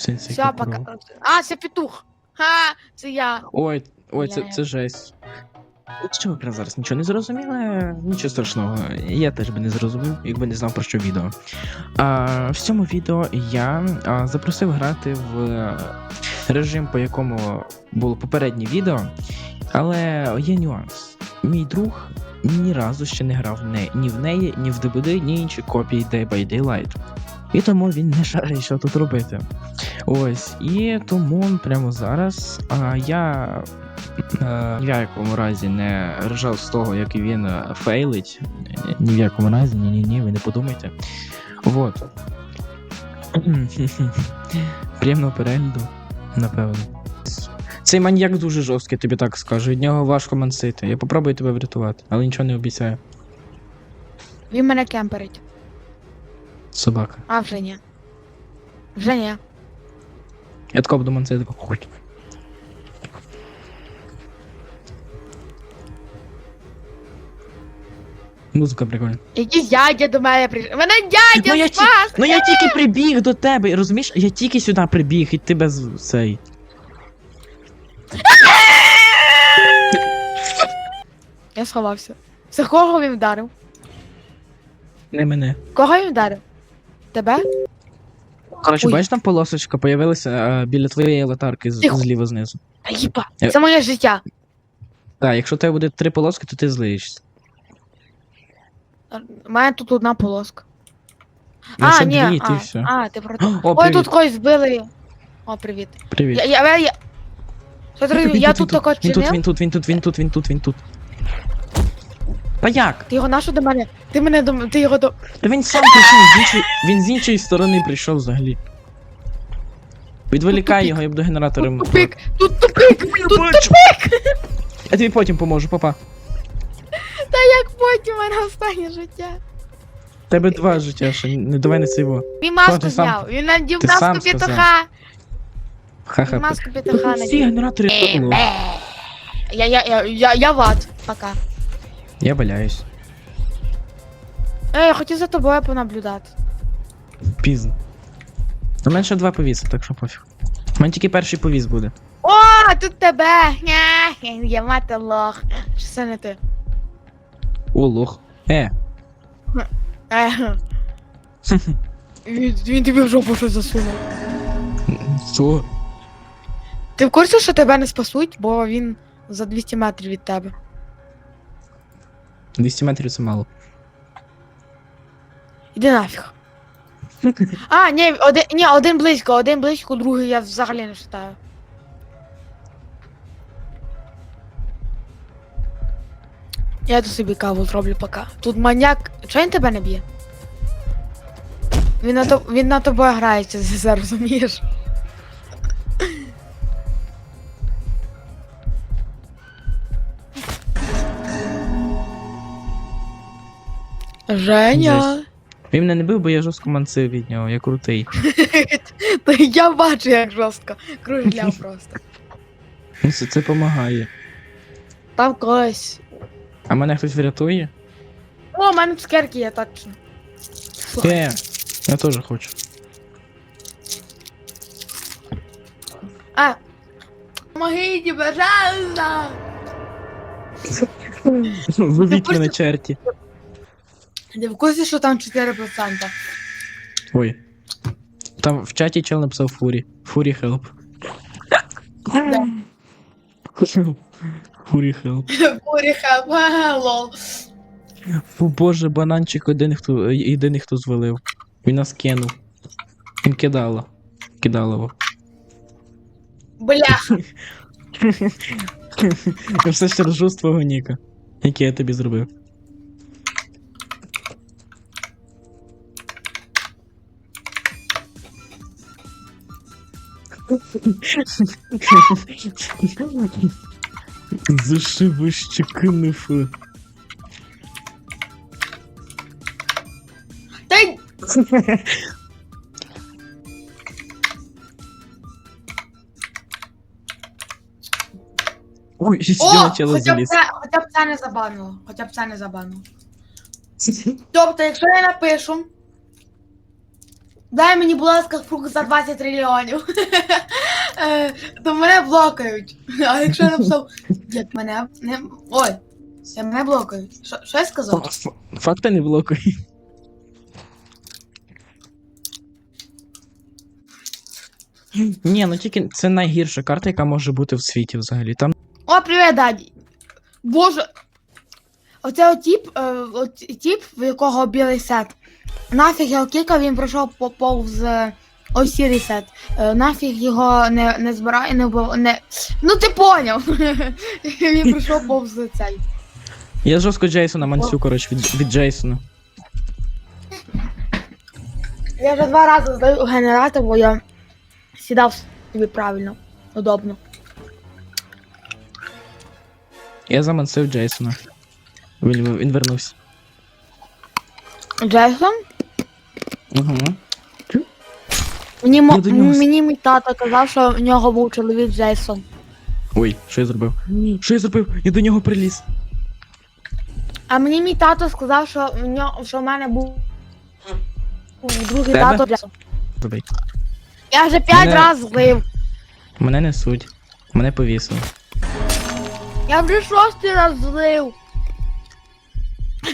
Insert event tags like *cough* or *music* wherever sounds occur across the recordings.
сенсі. Все, пока. А, це петух. Ха, це я. Ой, ой, це, це жесть. Що ви зараз нічого не зрозуміли? Нічого страшного. Я теж би не зрозумів, якби не знав про що відео. А, в цьому відео я а, запросив грати в е, режим, по якому було попереднє відео. Але є нюанс. Мій друг ні разу ще не грав не, ні в неї, ні в DBD, ні інші копії Day by Daylight. І тому він не шарить, що тут робити. Ось, і тому прямо зараз а, я е, ні в якому разі не ржав з того, як він е, фейлить. Ні в якому разі, ні, ні, ні, ви не подумайте. Вот. Приємного перегляду, напевно. Цей маньяк дуже жорсткий, тобі так скажу. Від нього важко мансити. Я попробую тебе врятувати, але нічого не обіцяю. Він мене кемперить. Собака. А, вже ні. Вже ні. Я тако буду мансити, тако хуй. Музика прикольна. Якийсь дядя до мене прийшов. Мене дядя Ну я, ті... спас! ну я тільки прибіг до тебе, розумієш? Я тільки сюди прибіг, і ти без цей. Я сховався. За кого він вдарив? Не мене. Кого він вдарив? Тебе? Коротше, Ой. бачиш там полосочка появилася а, біля твоєї латарки з... Тихо. зліва знизу. Та їба. Я- Це моє життя. Так, якщо у тебе буде три полоски, то ти злиєшся. У мене тут одна полоска. Ну, а, ще ні, дві, ти а, все. а, ти про О, Ой, привіт. тут когось збили. О, привіт. Привіт. Я, я, я... Смотри, Він я тут, тут тако він тут, чинив. він тут, він тут, він тут, він тут, він тут. Та як? Ти його нашу до мене? Ти мене до ти його до. Та він сам прийшов, з іншої... він з іншої сторони прийшов взагалі. Відволікай тупик. його, я буду генератором. Тут тупик! Тут тупик! Тут бачу. Я тобі потім поможу, папа. Та як потім у мене останнє життя. Тебе два життя ще, не давай не цього. Він маску зняв. Він надів маску сказав. петуха. Ха-ха. маску петуха Всі генератори було. Я, я, я, я, я ват. Пока. Я валяюсь. Ей, я хотів за тобою понаблюдати. Пізно. У мене ще два повіси, так що пофіг. У мене тільки перший повіс буде. О, тут тебе! Ня, Я мати лох. Що це не ти? О, лох. Е. Е. *laughs* Він, він тобі в жопу щось засунув. Що? Ти в курсі, що тебе не спасуть, бо він за 200 метрів від тебе. 200 метрів це мало. Іди нафіг. А, ні, один, ні, один близько, один близько, другий я взагалі не вважаю. Я тут собі каву зроблю пока. Тут маньяк. Чого він тебе не б'є? Він на, то, він на тобою грається, *laughs* це розумієш? Женя. Він мене не бив, бо я жорстко мансив від нього, я крутий. *laughs* Та я бачу, як жорстко. Кружляв *laughs* просто. Ну, Це, це помагає. Там когось. А мене хтось врятує? О, у мене цукерки є точно. Слухай. Я теж хочу. А. Помогите, пожалуйста. *laughs* Ловіть просто- мене черті. Ти в курсі, що там 4%? Ой. Там в чаті чел написав Фурі. Фурі хелп. Да. Фурі хелп. Буріха, лол. Фу боже, бананчик один хто єдиний хто звалив. Він нас кинув. Він кидало. Кидалово. Бля. *laughs* Я все ще ржу з твого ніка. Який я тобі зробив. Зашибущикнув. Та й Ой, ще О, чело хоча заліз. хоча б це не забанило. Хоча б це не забанило. Тобто, якщо я напишу. Дай мені, будь ласка, фрукт за 20 трильйонів. *laughs* Е, То мене блокають. А якщо я написав, як мене не. Ой, я мене блокають. Що, що я сказав? Факти не блокуй. Ні, ну тільки це найгірша карта, яка може бути в світі взагалі. Там О, привіт, Даді. Боже. Оце от тіп, е, от тіп, в якого білий сет. Нафіг його кікав, він пройшов по повз е, ось сірий сет. Е, нафіг його не, не збирає, не вбив. Не... Ну ти поняв. *laughs* він пройшов повз цей. я жорстко Джейсона мансю, коротше, від, від Джейсона. Я вже два рази здаю генератор, бо я сідав собі правильно, удобно. Я замансив Джейсона. Він, він вернувся. Джейсон? Угу. Мені, мо- до нього с- мені мій тато казав, що в нього був чоловік Джейсон. Ой, що я зробив? Що я зробив? Я до нього приліз. А мені мій тато сказав, що в нього, що в мене був другий Тебе? тато Джейсон. Забий. Я вже п'ять Мене- разів злив. Мене не суть. Мене повісили. Я вже шостий раз злив.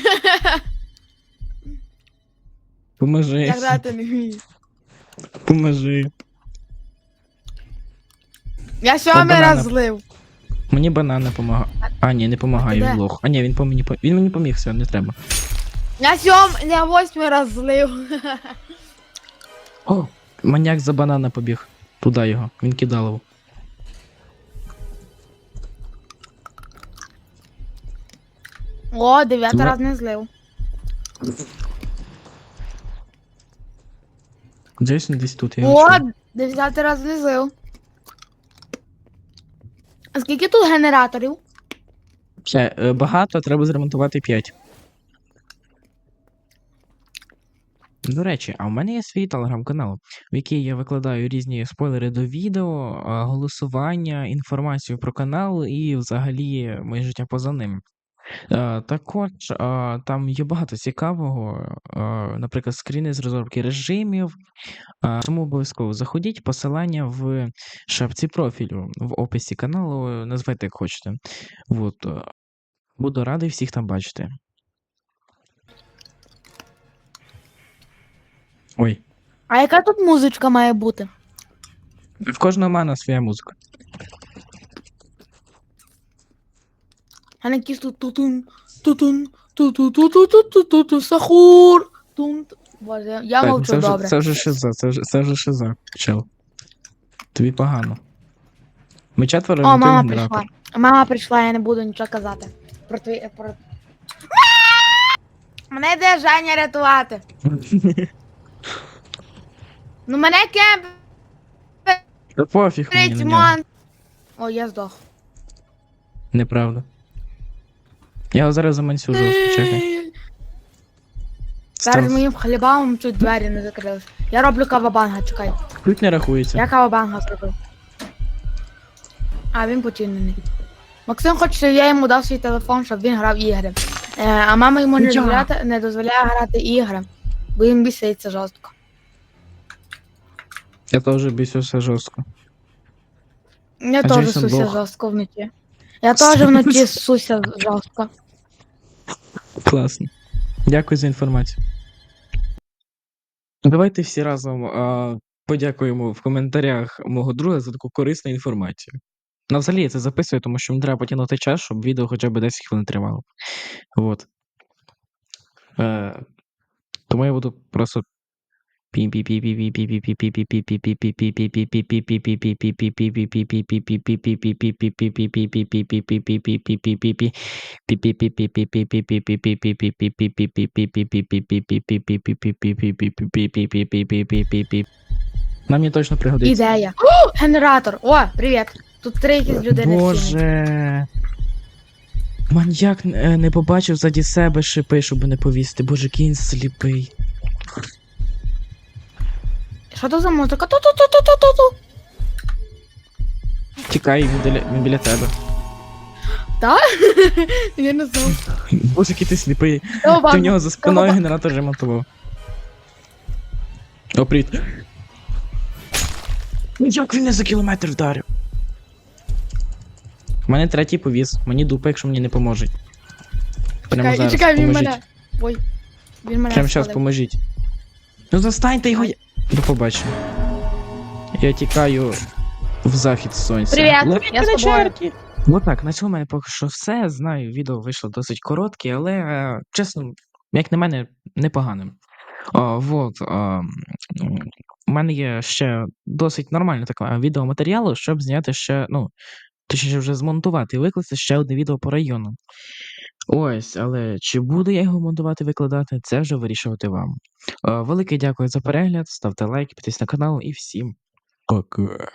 *laughs* Поможи. Грати не вмію. Поможи. Я сьомий банана. раз злив. Мені банан не помагає. А, ні, не помагає, він лох. А ні, він по мені по- він мені поміг, все, не треба. Я сьом, я восьмий раз злив. О, маньяк за банана побіг. Туди його. Він кидалово. О, дев'ятий раз не злив. Джейсон десь тут, я О, чую. дев'ятий раз не злив. А скільки тут генераторів? Ще, е, багато, треба зремонтувати 5. До речі, а в мене є свій телеграм-канал, в який я викладаю різні спойлери до відео, а, голосування, інформацію про канал і взагалі моє життя поза ним. Е, Також е, там є багато цікавого, е, наприклад, скріни з розробки режимів. Е, Тому обов'язково заходіть, посилання в шапці профілю, в описі каналу, назвайте як хочете. От, е, буду радий всіх там бачити. Ой, А яка тут музичка має бути? в кожного мана своя музика. А не якісь тут тутун, тутун, ту-ту-ту-ту-ту-ту-ту, сахур. Тун. Боже, я- Так, мовчу це, вже, добре. це вже шиза, це вже, це вже шиза, чел. Тобі погано. Ми четверо О, мама генератор. прийшла. Мама прийшла, я не буду нічого казати. Про твій. Про... Мене йде Женя рятувати. *laughs* Ну мене кемп Та пофіг мені на нього. мон. О, я здох. Неправда. Я його зараз заманцю жорстко, чекай. Зараз Стан... моїм хлібалом чуть двері не закрились. Я роблю кавабанга, чекай. Тут не рахується. Я кавабанга зробив. А він починений. Максим хоче, щоб я йому дав свій телефон, щоб він грав ігри. Е, а мама йому не дозволяє, не дозволяє грати ігри, бо він біситься жорстко. Я теж бісюся жорстко. Я А теж Джейсон Бог. жорстко вночі. Я *laughs* теж вночі суся жорстко. Класно. Дякую за інформацію. Давайте всі разом а, подякуємо в коментарях мого друга за таку корисну інформацію. Ну, взагалі я це записую, тому що мені треба потягнути час, щоб відео хоча б 10 хвилин тривало. Вот. Е, тому я буду просто. Нам не точно пригодиться. Ідея. О, генератор! О, привіт! Тут три якісь людини. Боже. Маньяк е, не побачив ззаді себе шипи, щоб не повісти. Боже, кінь сліпий. Що то за музика? Ту-ту-ту-ту-ту-ту. Тікай, він біля, він біля тебе. *laughs* Я не знав. Боже, який ти сліпий. Ти в нього за спиною Кого- генератор ремонтував. О, привіт. Ну як він не за кілометр вдарив? У мене третій повіз. Мені дупа, якщо мені не поможуть. Прямо Чекай, зараз чекай, він поможіть. мене. Ой. Він мене Прямо зараз спалив. поможіть. Ну застаньте його. я- До побачення. Я тікаю в захід сонця. Привіт, я з тобою. чорті! Отак, на цьому в мене поки що все. Знаю, відео вийшло досить коротке, але е, чесно, як на мене, непоганим. О, вот, м, у мене є ще досить нормальне таке відеоматеріалу, щоб зняти ще, ну, точніше вже змонтувати і викласти ще одне відео по району. Ось, але чи буду я його монтувати викладати, це вже вирішувати вам. Е, Велике дякую за перегляд, ставте лайк, підписуйтесь на канал і всім пока.